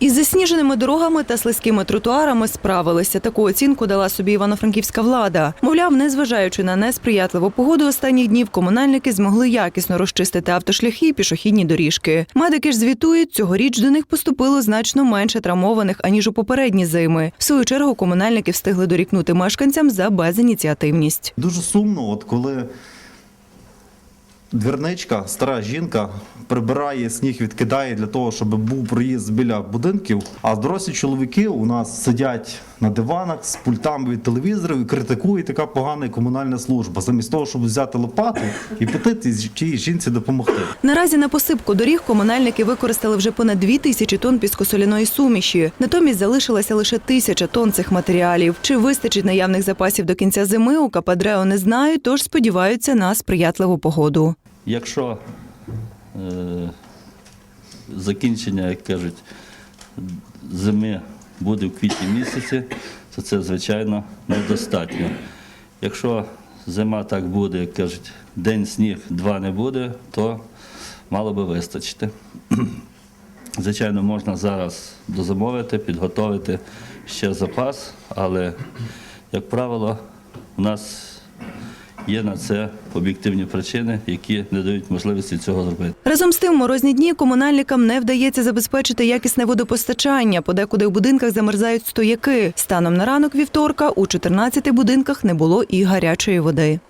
Із засніженими дорогами та слизькими тротуарами справилися. Таку оцінку дала собі івано-франківська влада. Мовляв, незважаючи на несприятливу погоду останніх днів, комунальники змогли якісно розчистити автошляхи і пішохідні доріжки. Медики ж звітують, цьогоріч до них поступило значно менше травмованих аніж у попередні зими. В свою чергу комунальники встигли дорікнути мешканцям за безініціативність. Дуже сумно, от коли двірничка, стара жінка, прибирає сніг, відкидає для того, щоб був проїзд біля будинків. А дорослі чоловіки у нас сидять на диванах з пультами від телевізорів і критикують така погана комунальна служба, замість того, щоб взяти лопату і тій- тій жінці допомогти. Наразі на посипку доріг комунальники використали вже понад дві тисячі тонн піскосоляної суміші. Натомість залишилася лише тисяча тонн цих матеріалів. Чи вистачить наявних запасів до кінця зими, у КПДРЕО не знають, тож сподіваються на сприятливу погоду. Якщо е, закінчення, як кажуть, зими буде в квітні місяці, то це, звичайно, недостатньо. Якщо зима так буде, як кажуть, день сніг, два не буде, то мало би вистачити. Звичайно, можна зараз дозамовити, підготовити ще запас, але, як правило, у нас є на це об'єктивні причини, які не дають можливості цього зробити. Разом з тим, морозні дні комунальникам не вдається забезпечити якісне водопостачання. Подекуди в будинках замерзають стояки. Станом на ранок вівторка у 14 будинках не було і гарячої води.